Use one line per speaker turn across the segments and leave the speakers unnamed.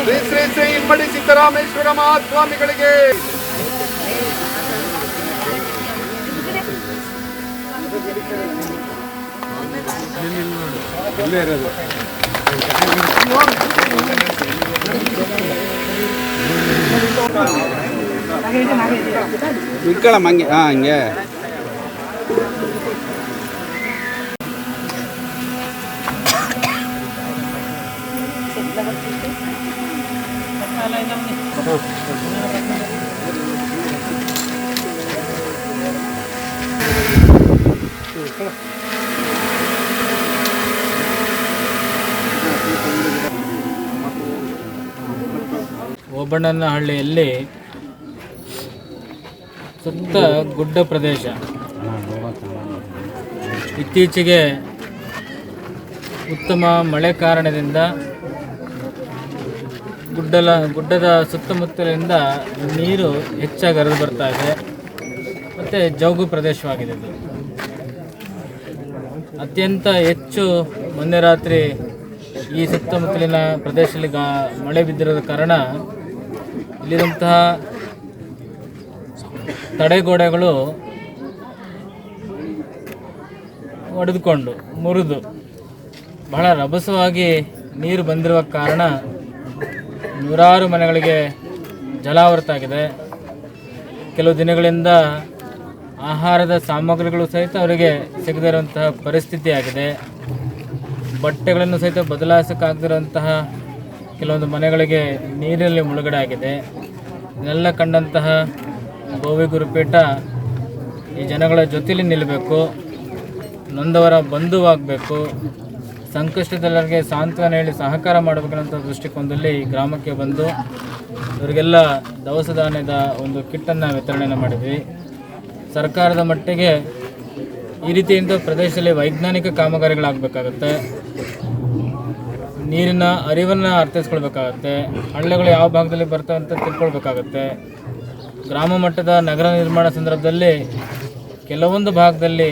ಶ್ರೀ ಶ್ರೀ ಶ್ರೀ ಇಮ್ಮಡಿ ಸಿದ್ದರಾಮೇಶ್ವರ ಮಹಾಸ್ವಾಮಿಗಳಿಗೆ
ಇಟ್ಕೊಳ್ಳಮ್ಮ ಹಂಗೆ ಹಾಂ ಹಂಗೆ
ಓಬಣ್ಣನಹಳ್ಳಿಯಲ್ಲಿ ಸುತ್ತ ಗುಡ್ಡ ಪ್ರದೇಶ. ಇತ್ತೀಚೆಗೆ ಉತ್ತಮ ಮಳೆ ಕಾರಣದಿಂದ ಗುಡ್ಡಲ, ಗುಡ್ಡದ ಸುತ್ತಮುತ್ತಲಿಂದ ನೀರು ಹೆಚ್ಚಾಗಿ ಹರಿದು ಬರ್ತಾ ಇದೆ. ಮತ್ತು ಜೌಗು ಪ್ರದೇಶವಾಗಿದೆ ಇದು. ಅತ್ಯಂತ ಹೆಚ್ಚು ಮೊನ್ನೆ ರಾತ್ರಿ ಈ ಸುತ್ತಮುತ್ತಲಿನ ಪ್ರದೇಶದಲ್ಲಿ ಗಾ ಮಳೆ ಬಿದ್ದಿರೋದ ಕಾರಣ ಇಲ್ಲಿರುವಂತಹ ತಡೆಗೋಡೆಗಳು ಒಡೆದುಕೊಂಡು, ಮುರಿದು, ಬಹಳ ರಭಸವಾಗಿ ನೀರು ಬಂದಿರುವ ಕಾರಣ ನೂರಾರು ಮನೆಗಳಿಗೆ ಜಲಾವೃತ ಆಗಿದೆ. ಕೆಲವು ದಿನಗಳಿಂದ ಆಹಾರದ ಸಾಮಗ್ರಿಗಳು ಸಹಿತ ಅವರಿಗೆ ಸಿಗದಿರುವಂತಹ ಪರಿಸ್ಥಿತಿಯಾಗಿದೆ ಬಟ್ಟೆಗಳನ್ನು ಸಹಿತ ಬದಲಾಯಿಸೋಕ್ಕಾಗದಿರುವಂತಹ ಕೆಲವೊಂದು ಮನೆಗಳಿಗೆ ನೀರಲ್ಲಿ ಮುಳುಗಡೆ ಆಗಿದೆ. ಇದನ್ನೆಲ್ಲ ಕಂಡಂತಹ ಗೋವಿ ಗುರುಪೀಠ ಈ ಜನಗಳ ಜೊತೆಯಲ್ಲಿ ನಿಲ್ಲಬೇಕು ನೊಂದವರ ಬಂಧುವಾಗಬೇಕು, ಸಂಕಷ್ಟದಲ್ಲರಿಗೆ ಸಾಂತ್ವನ ಹೇಳಿ ಸಹಕಾರ ಮಾಡಬೇಕನ್ನೋ ದೃಷ್ಟಿಕೋನದಲ್ಲಿ ಈ ಗ್ರಾಮಕ್ಕೆ ಬಂದು ಇವರಿಗೆಲ್ಲ ದವಸ ಧಾನ್ಯದ ಒಂದು ಕಿಟ್ಟನ್ನು ವಿತರಣೆ ಮಾಡಿದ್ವಿ. ಸರ್ಕಾರದ ಮಟ್ಟಿಗೆ ಈ ರೀತಿಯಿಂದ ಪ್ರದೇಶದಲ್ಲಿ ವೈಜ್ಞಾನಿಕ ಕಾಮಗಾರಿಗಳಾಗಬೇಕಾಗತ್ತೆ. ನೀರಿನ ಅರಿವನ್ನು ಅರ್ಥೈಸ್ಕೊಳ್ಬೇಕಾಗತ್ತೆ. ಹಳ್ಳಿಗಳು ಯಾವ ಭಾಗದಲ್ಲಿ ಬರ್ತವೆ ಅಂತ ತಿಳ್ಕೊಳ್ಬೇಕಾಗತ್ತೆ. ಗ್ರಾಮ ಮಟ್ಟದ ನಗರ ನಿರ್ಮಾಣ ಸಂದರ್ಭದಲ್ಲಿ ಕೆಲವೊಂದು ಭಾಗದಲ್ಲಿ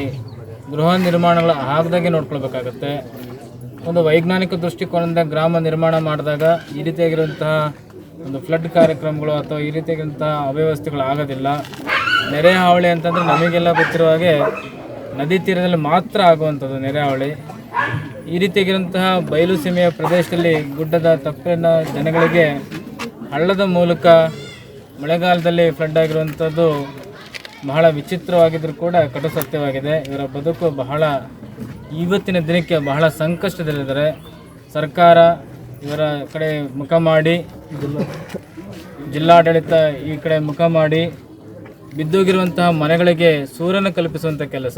ಗೃಹ ನಿರ್ಮಾಣಗಳು ಆಗದಾಗೆ ನೋಡ್ಕೊಳ್ಬೇಕಾಗತ್ತೆ. ಒಂದು ವೈಜ್ಞಾನಿಕ ದೃಷ್ಟಿಕೋನದಿಂದ ಗ್ರಾಮ ನಿರ್ಮಾಣ ಮಾಡಿದಾಗ ಈ ರೀತಿಯಾಗಿರುವಂತಹ ಒಂದು ಫ್ಲಡ್ ಕಾರ್ಯಕ್ರಮಗಳು ಅಥವಾ ಈ ರೀತಿಯಾಗಿರುವಂತಹ ಅವ್ಯವಸ್ಥೆಗಳು ಆಗೋದಿಲ್ಲ. ನೆರೆ ಹಾವಳಿ ಅಂತಂದರೆ ನಮಗೆಲ್ಲ ಗೊತ್ತಿರುವ ಹಾಗೆ ನದಿ ತೀರದಲ್ಲಿ ಮಾತ್ರ ಆಗುವಂಥದ್ದು ನೆರೆ ಹಾವಳಿ. ಈ ರೀತಿಯಾಗಿರುವಂತಹ ಬಯಲು ಸೀಮೆಯ ಪ್ರದೇಶದಲ್ಲಿ ಗುಡ್ಡದ ತಪ್ಪಿನ ಜನಗಳಿಗೆ ಹಳ್ಳದ ಮೂಲಕ ಮಳೆಗಾಲದಲ್ಲಿ ಫ್ಲಡ್ ಆಗಿರುವಂಥದ್ದು ಬಹಳ ವಿಚಿತ್ರವಾಗಿದ್ದರೂ ಕೂಡ ಕಟು ಸತ್ಯವಾಗಿದೆ. ಇವರ ಬದುಕು ಬಹಳ ಇವತ್ತಿನ ದಿನಕ್ಕೆ ಬಹಳ ಸಂಕಷ್ಟದಲ್ಲಿದ್ದಾರೆ. ಸರ್ಕಾರ ಇವರ ಕಡೆ ಮುಖ ಮಾಡಿ, ಜಿಲ್ಲಾಡಳಿತ ಈ ಕಡೆ ಮುಖ ಮಾಡಿ, ಬಿದ್ದೋಗಿರುವಂತಹ ಮನೆಗಳಿಗೆ ಸೂರನ್ನು ಕಲ್ಪಿಸುವಂಥ ಕೆಲಸ.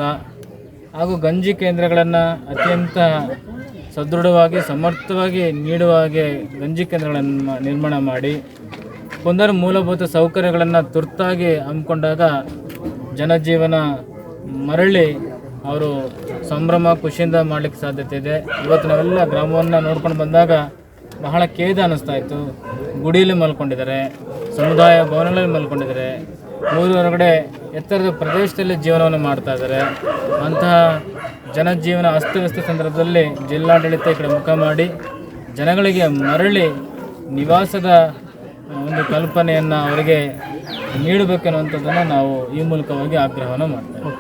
ಹಾಗೂ ಗಂಜಿ ಕೇಂದ್ರಗಳನ್ನು ಅತ್ಯಂತ ಸದೃಢವಾಗಿ, ಸಮರ್ಥವಾಗಿ ನೀಡುವ ಹಾಗೆ ಗಂಜಿ ಕೇಂದ್ರಗಳನ್ನು ನಿರ್ಮಾಣ ಮಾಡಿ ಒಂದರ ಮೂಲಭೂತ ಸೌಕರ್ಯಗಳನ್ನು ತುರ್ತಾಗಿ ಹಮ್ಮಿಕೊಂಡಾಗ ಜನಜೀವನ ಮರಳಿ ಅವರು ಸಂಭ್ರಮ, ಖುಷಿಯಿಂದ ಮಾಡಲಿಕ್ಕೆ ಸಾಧ್ಯತೆ ಇದೆ. ಇವತ್ತು ನಾವೆಲ್ಲ ಗ್ರಾಮವನ್ನು ನೋಡ್ಕೊಂಡು ಬಂದಾಗ ಬಹಳ ಖೇದ ಅನ್ನಿಸ್ತಾ ಇತ್ತು. ಗುಡಿಯಲ್ಲಿ ಮಲ್ಕೊಂಡಿದ್ದಾರೆ, ಸಮುದಾಯ ಭವನಗಳಲ್ಲಿ ಮಲ್ಕೊಂಡಿದ್ದಾರೆ. ಊರ ಹೊರಗಡೆ ಎತ್ತರದ ಪ್ರದೇಶದಲ್ಲಿ ಜೀವನವನ್ನು ಮಾಡ್ತಾ ಇದ್ದಾರೆ. ಅಂತಹ ಜನಜೀವನ ಅಸ್ತವ್ಯಸ್ತ ಸಂದರ್ಭದಲ್ಲಿ ಜಿಲ್ಲಾಡಳಿತ ಈ ಕಡೆ ಮುಖ ಮಾಡಿ, ಜನಗಳಿಗೆ ಮರಳಿ ನಿವಾಸದ ಒಂದು ಕಲ್ಪನೆಯನ್ನು ಅವರಿಗೆ ನೀಡಬೇಕೆನ್ನುವಂಥದ್ದನ್ನು ನಾವು ಈ ಮೂಲಕವಾಗಿ ಆಗ್ರಹವನ್ನು ಮಾಡ್ತೇವೆ